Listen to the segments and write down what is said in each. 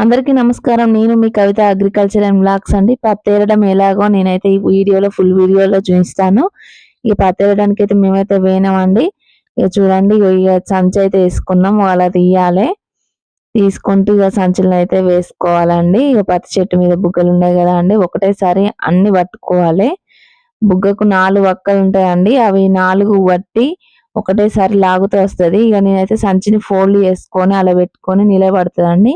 అందరికీ నమస్కారం. నేను మీ కవిత అగ్రికల్చర్ అండ్ బ్లాగ్స్ అండి. పత్తేరడం ఎలాగో నేనైతే ఈ వీడియోలో ఫుల్ వీడియోలో చూపిస్తాను. ఇక పత్తేరడానికి అయితే మేమైతే వేనామండి ఇక చూడండి ఇక సంచి అయితే వేసుకున్నాం. అలా తీయాలి. తీసుకుంటూ ఇక సంచులను అయితే వేసుకోవాలండి. ఇక పత్తి చెట్టు మీద బుగ్గలు ఉన్నాయి కదా అండి. ఒకటేసారి అన్ని పట్టుకోవాలి. బుగ్గకు నాలుగు వక్కలు ఉంటాయండి. అవి నాలుగు పట్టి ఒకటేసారి లాగుతూ వస్తుంది. ఇక నేనైతే సంచిని ఫోల్డ్ చేసుకొని అలా పెట్టుకొని నిలబడుతుందండి.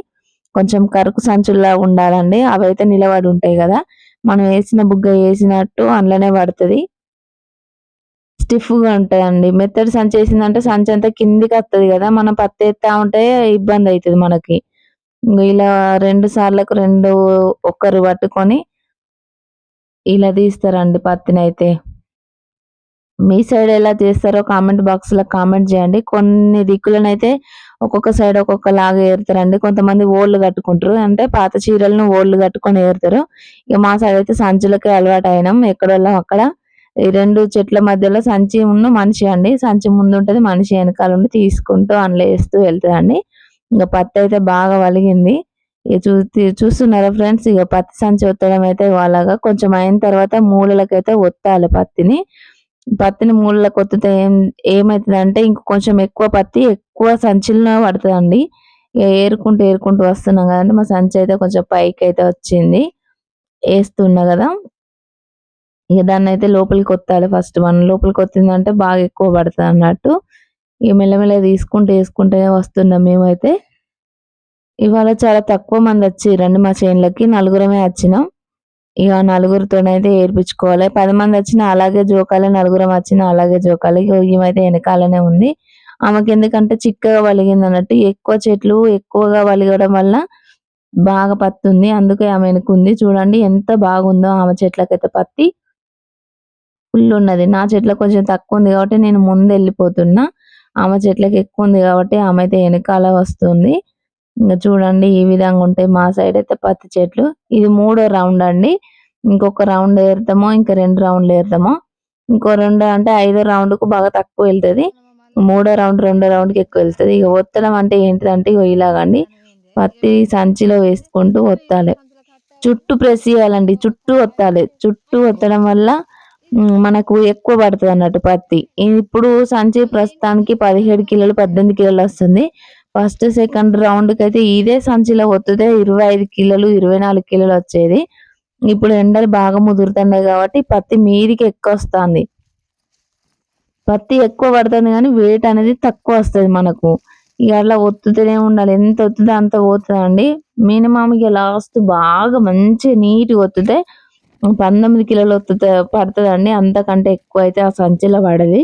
కొంచెం కరుకు సంచుల్లా ఉండాలండి. అవి అయితే నిలబడి ఉంటాయి కదా. మనం వేసిన బుగ్గ వేసినట్టు అందులోనే పడుతుంది. స్టిఫ్గా ఉంటాయండి. మెత్తడి సంచి వేసిందంటే సంచి అంతా కిందికి వస్తుంది కదా. మనం పత్తి ఎత్తా ఉంటే ఇబ్బంది అవుతుంది మనకి. ఇలా రెండు సార్లకు రెండు ఒక్కరు పట్టుకొని ఇలా తీస్తారండి పత్తిని అయితే మీ సైడ్ ఎలా చేస్తారో కామెంట్ బాక్స్లో కామెంట్ చేయండి. కొన్ని దిక్కులనైతే ఒక్కొక్క సైడ్ ఒక్కొక్క లాగా ఏరుతారండి. కొంతమంది ఓళ్ళు కట్టుకుంటారు. అంటే పాత చీరలను ఓళ్ళు కట్టుకొని ఏరుతారు. ఇక మా సైడ్ అయితే సంచులకే అలవాటు అయినాం. ఎక్కడ అక్కడ. ఈ రెండు చెట్ల మధ్యలో సంచి ఉన్న మనిషి అండి. సంచి ముందు ఉంటుంది మనిషి వెనకాల ఉండి తీసుకుంటూ అందులో వేస్తూ వెళ్తుందండి ఇంకా పత్తి అయితే బాగా వలిగింది. ఇక చూ చూస్తున్నారా ఫ్రెండ్స్ ఇక పత్తి సంచి ఒత్తడం అయితే అలాగా కొంచెం అయిన తర్వాత మూలలకైతే ఒత్తాలి పత్తిని. పత్తిని మూలలో కొత్తితే ఏం ఏమవుతుందంటే ఇంక కొంచెం ఎక్కువ పత్తి ఎక్కువ సంచిలో పడుతుందండి. ఇక ఏరుకుంటూ ఏరుకుంటూ వస్తున్నాం కదండి. మా సంచి అయితే కొంచెం పైకి అయితే వచ్చింది. వేస్తున్నా కదా. ఇక దాన్ని అయితే లోపలికి కొత్తాలి ఫస్ట్. మనం లోపలికి కొత్తిందంటే బాగా ఎక్కువ పడుతుంది అన్నట్టు. ఇక మెల్లమెల్ల తీసుకుంటూ వేసుకుంటూనే వస్తున్నాం మేమైతే. ఇవాళ చాలా తక్కువ మంది వచ్చిరండి మా చేనులకి. నలుగురమే వచ్చినాం. ఇక నలుగురితోనైతే ఏర్పించుకోవాలి. పది మంది వచ్చినా అలాగే జోకాలి నలుగురం వచ్చినా అలాగే జోకాలి. ఈమైతే వెనకాలనే ఉంది. ఆమెకి ఎందుకంటే చిక్కగా వలిగింది అన్నట్టు ఎక్కువ చెట్లు ఎక్కువగా వలిగడం వల్ల బాగా పత్తి ఉంది అందుకే ఆమె వెనుకుంది. చూడండి ఎంత బాగుందో ఆమె చెట్లకైతే పత్తి. ఫుల్ ఉన్నది. నా చెట్ల కొంచెం తక్కువ ఉంది కాబట్టి నేను ముందు వెళ్ళిపోతున్నా. ఆమె చెట్లకి ఎక్కువ ఉంది కాబట్టి ఆమె అయితే వెనకాల వస్తుంది. ఇంకా చూడండి ఈ విధంగా ఉంటాయి. మా సైడ్ అయితే పత్తి చెట్లు. ఇది మూడో రౌండ్ అండి. ఇంకొక రౌండ్ ఏరుతామో ఇంకా రెండు రౌండ్లు ఏరుతామో. ఇంకో రెండు అంటే ఐదో రౌండ్కు బాగా తక్కువ వెళ్తుంది. మూడో రౌండ్ రెండో రౌండ్కి ఎక్కువ వెళ్తుంది. ఇక ఒత్తడం అంటే ఏంటిదంటే ఇగో ఇలాగండి. పత్తి సంచిలో వేసుకుంటూ ఒత్తాలి. చుట్టూ ప్రెస్ చేయాలండి. చుట్టూ ఒత్తాలి. చుట్టూ ఒత్తడం వల్ల మనకు ఎక్కువ పడుతుంది అన్నట్టు పత్తి ఇప్పుడు సంచి ప్రస్తుతానికి పదిహేడు కిలోలు పద్దెనిమిది కిలోలు వస్తుంది. ఫస్ట్ సెకండ్ రౌండ్కి అయితే ఇదే సంచిలో ఒత్తితే ఇరవై ఐదు కిలోలు ఇరవై నాలుగు కిలోలు వచ్చేది. ఇప్పుడు ఎండలు బాగా ముదురుతున్నాయి కాబట్టి పత్తి మీదికి ఎక్కువ వస్తుంది. పత్తి ఎక్కువ పడుతుంది కానీ వెయిట్ అనేది తక్కువ వస్తుంది మనకు. ఇక అట్లా ఒత్తుతూనే ఉండాలి. ఎంత ఒత్తుతే అంత పోతుందండి. మినిమం ఇక లాస్ట్ బాగా మంచి నీట్గా ఒత్తితే పంతొమ్మిది కిలోలు ఒత్తుతే పడుతుందండి. అంతకంటే ఎక్కువ అయితే ఆ సంచిలో పడది.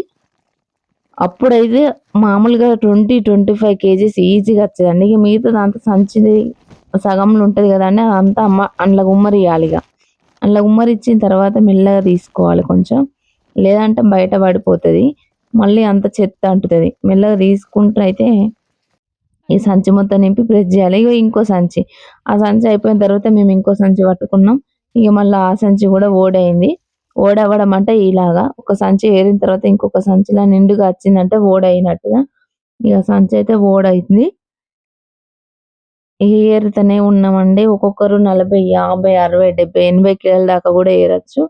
అప్పుడైతే మామూలుగా ట్వంటీ ట్వంటీ ఫైవ్ కేజీస్ ఈజీగా వచ్చేదండి ఇక మిగతా దాంతో సంచిది సగంలో ఉంటుంది కదండి అంతా అమ్మ అందులో గుమ్మరియాలి ఇక. అందులో గుమ్మరిచ్చిన తర్వాత మెల్లగా తీసుకోవాలి కొంచెం. లేదంటే బయట పడిపోతుంది. మళ్ళీ అంత చెత్త అంటుతుంది. మెల్లగా తీసుకుంటూ అయితే ఈ సంచి మొత్తం నింపి ప్రెస్ చేయాలి. ఇక ఇంకో సంచి. ఆ సంచి అయిపోయిన తర్వాత మేము ఇంకో సంచి పట్టుకున్నాం. ఇక మళ్ళీ ఆ సంచి కూడా ఓడైంది. ఓడవడం అంటే ఇలాగా. ఒక సంచి ఏరిన తర్వాత ఇంకొక సంచిలో నిండుగా వచ్చిందంటే ఓడైనట్టుగా. ఇక సంచి అయితే ఓడైంది. ఏరుతూనే ఉన్నామండి. ఒక్కొక్కరు నలభై యాభై అరవై డెబ్బై ఎనభై కిలోల దాకా కూడా ఏరచ్చు.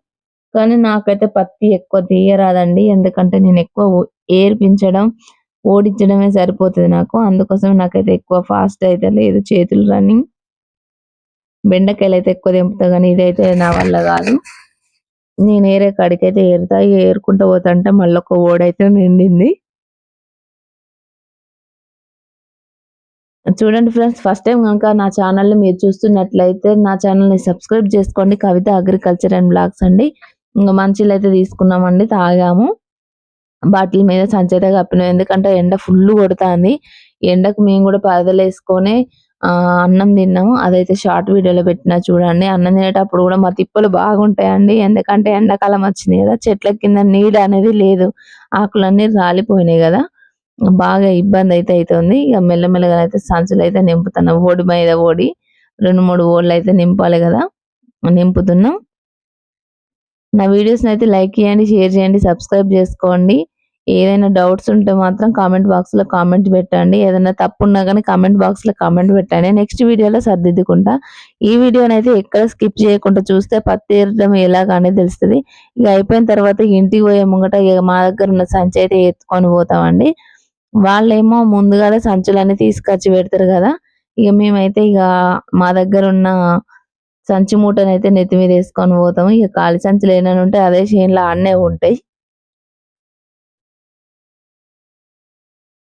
కానీ నాకైతే పత్తి ఎక్కువ తీయరాదండి. ఎందుకంటే నేను ఎక్కువ ఏర్పించడం ఓడించడమే సరిపోతుంది నాకు. అందుకోసం నాకైతే ఎక్కువ ఫాస్ట్ అయితే లేదు. చేతులు రన్నింగ్. బెండకాయలు అయితే ఎక్కువ తెంపుతా కానీ ఇదైతే నా వల్ల కాదు. నేను ఏరే కాడికైతే ఏరుతా ఏరుకుంటూ పోతుంటే మళ్ళీ ఒక ఓడైతే నిండింది. చూడండి ఫ్రెండ్స్ ఫస్ట్ టైం కనుక నా ఛానల్ని మీరు చూస్తున్నట్లయితే నా ఛానల్ని సబ్స్క్రైబ్ చేసుకోండి. కవిత అగ్రికల్చర్ అండ్ బ్లాగ్స్ అండి. ఇంకా మంచిలు అయితే తీసుకున్నామండి తాగాము. బాటిల్ మీద సంచేత కప్పినాం. ఎందుకంటే ఎండ ఫుల్ కొడుతుంది. ఎండకు మేము కూడా పరదలు వేసుకొని అన్నం తిన్నాము. అదైతే షార్ట్ వీడియోలో పెట్టిన చూడండి. అన్నం తినేటప్పుడు కూడా మా తిప్పలు బాగుంటాయండి. ఎందుకంటే ఎండాకాలం వచ్చింది కదా చెట్ల కింద నీడ అనేది లేదు. ఆకులన్నీ రాలిపోయినాయి కదా. బాగా ఇబ్బంది అయితే అవుతుంది ఇక మెల్లమెల్లగా అయితే సంచులు అయితే నింపుతున్నాం. ఓడి మీద ఓడి రెండు మూడు ఓళ్ళు అయితే నింపాలి కదా. నింపుతున్నాం. నా వీడియోస్ని అయితే లైక్ చేయండి షేర్ చేయండి సబ్స్క్రైబ్ చేసుకోండి. ఏదైనా డౌట్స్ ఉంటే మాత్రం కామెంట్ బాక్స్లో కామెంట్ పెట్టండి. ఏదైనా తప్పు ఉన్నా కానీ కామెంట్ బాక్స్లో కామెంట్ పెట్టండి. నెక్స్ట్ వీడియోలో సర్దిద్దుకుంటా. ఈ వీడియోని అయితే ఎక్కడ స్కిప్ చేయకుండా చూస్తే పత్తి ఏరడం ఎలాగనేది తెలుస్తుంది. ఇక అయిపోయిన తర్వాత ఇంటికి పోయే ముంగట ఇక మా దగ్గర ఉన్న సంచి అయితే ఎత్తుకొని పోతామండి. వాళ్ళేమో ముందుగానే సంచులన్నీ తీసుకొచ్చి పెడతారు కదా. ఇక మేమైతే ఇక మా దగ్గర ఉన్న సంచి మూటనైతే నెత్తి మీద వేసుకొని పోతాము. ఇక ఖాళీ సంచులు ఏమైనా ఉంటే అదే చేనులో ఆడనే ఉంటాయి.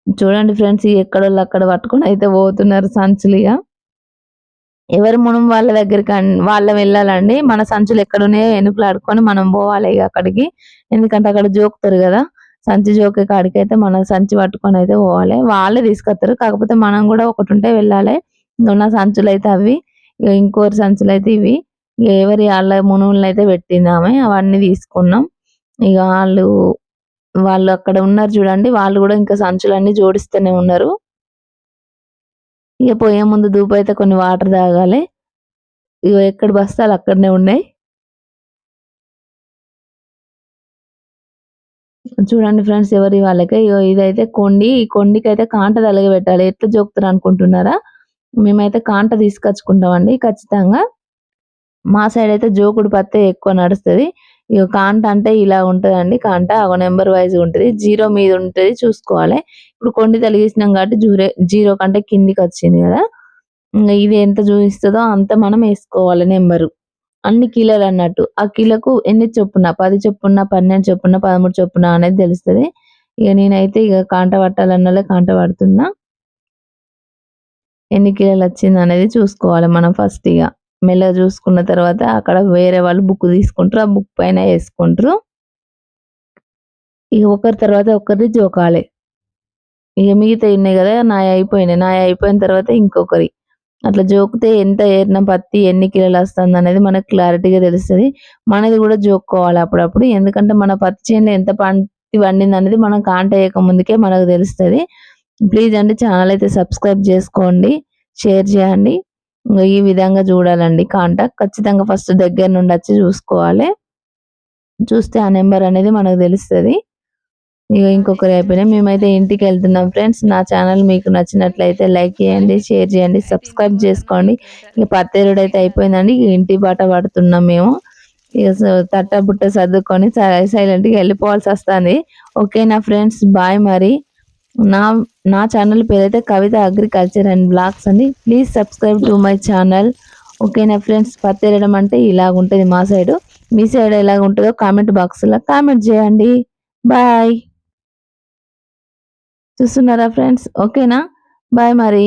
చూడండి ఫ్రెండ్స్ ఎక్కడోళ్ళు అక్కడ పట్టుకొని అయితే పోతున్నారు సంచులు ఇక ఎవరి మనం వాళ్ళ దగ్గరికి వాళ్ళ వెళ్ళాలండి. మన సంచులు ఎక్కడున్నాయో ఎనుకలు మనం పోవాలి ఇక అక్కడికి. ఎందుకంటే అక్కడ జోకుతారు కదా. సంచి జోకే కాడికి అయితే మనం సంచి పట్టుకొని అయితే పోవాలి. వాళ్ళే తీసుకొస్తారు. కాకపోతే మనం కూడా ఒకటి ఉంటే వెళ్ళాలి. ఉన్న సంచులు అయితే అవి ఇంకోరి సంచులు అయితే ఇవి. ఎవరి వాళ్ళ మునువులను అయితే పెట్టిందామే అవన్నీ తీసుకున్నాం. ఇక వాళ్ళు వాళ్ళు అక్కడ ఉన్నారు చూడండి. వాళ్ళు కూడా ఇంకా సంచులన్నీ జోడిస్తూనే ఉన్నారు. ఇక పోయే ముందు దూపు అయితే కొన్ని వాటర్ తాగాలి. ఇక ఎక్కడ బస్తాలు అక్కడనే ఉన్నాయి. చూడండి ఫ్రెండ్స్ ఎవరి వాళ్ళకి. ఇగో ఇదైతే కొండి. ఈ కొండికి అయితే కాంట తలగ పెట్టాలి ఎట్లా జోకుతారు అనుకుంటున్నారా? మేమైతే కాంట తీసుకొచ్చుకుంటామండి ఖచ్చితంగా. మా సైడ్ అయితే జోకుడు పత్తే ఎక్కువ నడుస్తుంది. ఇక కాంట అంటే ఇలా ఉంటుందండి. కాంట ఒక నెంబర్ వైజ్ ఉంటుంది. జీరో మీద ఉంటుంది చూసుకోవాలి. ఇప్పుడు కొండి తొలగిసినాం కాబట్టి జూరే జీరో కంటే కిందికి వచ్చింది కదా. ఇది ఎంత చూపిస్తుందో అంత మనం వేసుకోవాలి నెంబరు. అన్ని కిలోలు అన్నట్టు. ఆ కిలోకు ఎన్ని చొప్పున? పది చొప్పున పన్నెండు చొప్పున పదమూడు చొప్పున అనేది తెలుస్తుంది. ఇక నేనైతే ఇక కాంట పట్టాలన్నలే కాంట పడుతున్నా. ఎన్ని కిలోలు వచ్చింది అనేది చూసుకోవాలి మనం ఫస్ట్ ఇక మెల్ల చూసుకున్న తర్వాత అక్కడ వేరే వాళ్ళు బుక్ తీసుకుంటారు. ఆ బుక్ పైన వేసుకుంటారు. ఇక ఒకరి తర్వాత ఒకరిది జోకాలి. ఇక మిగతా ఉన్నాయి కదా నాయ అయిపోయినాయి. నాయ అయిపోయిన తర్వాత ఇంకొకరి. అట్లా జోకితే ఎంత ఏరిన పత్తి ఎన్ని కిలోలు వస్తుంది అనేది మనకు క్లారిటీగా తెలుస్తుంది. మనది కూడా జోక్కోవాలి అప్పుడప్పుడు. ఎందుకంటే మన పత్తి చేనులో ఎంత పత్తి వండింది అనేది మనం కాంట ముందుకే మనకు తెలుస్తుంది. ప్లీజ్ అండి ఛానల్ అయితే సబ్స్క్రైబ్ చేసుకోండి. షేర్ చేయండి. ఈ విధంగా చూడాలండి. కాంటాక్ట్ ఖచ్చితంగా ఫస్ట్ దగ్గర నుండి వచ్చి చూసుకోవాలి. చూస్తే ఆ నెంబర్ అనేది మనకు తెలుస్తుంది. ఇక ఇంకొకరు అయిపోయినా మేమైతే ఇంటికి వెళ్తున్నాం ఫ్రెండ్స్. నా ఛానల్ మీకు నచ్చినట్లయితే లైక్ చేయండి షేర్ చేయండి సబ్స్క్రైబ్ చేసుకోండి. ఇక పత్తేరుడు అయితే అయిపోయిందండి. ఇంటి బాట పడుతున్నాం మేము. ఇక తట్ట బుట్ట సర్దుకొని సైలెంట్గా వెళ్ళిపోవాల్సి వస్తుంది. ఓకే నా ఫ్రెండ్స్? బాయ్ మరి. నా నా ఛానల్ పేరైతే కవిత అగ్రికల్చర్ అండ్ బ్లాగ్స్ అండి. Please subscribe to my channel ఓకేనా ఫ్రెండ్స్ పత్తి పత్తేరడం అంటే ఇలాగ ఉంటుంది మా సైడ్ మీ సైడ్ ఎలాగ ఉంటుందో కామెంట్ బాక్స్లో కామెంట్ చేయండి. బాయ్ చూస్తున్నారా ఫ్రెండ్స్ ఓకేనా? బాయ్ మరి.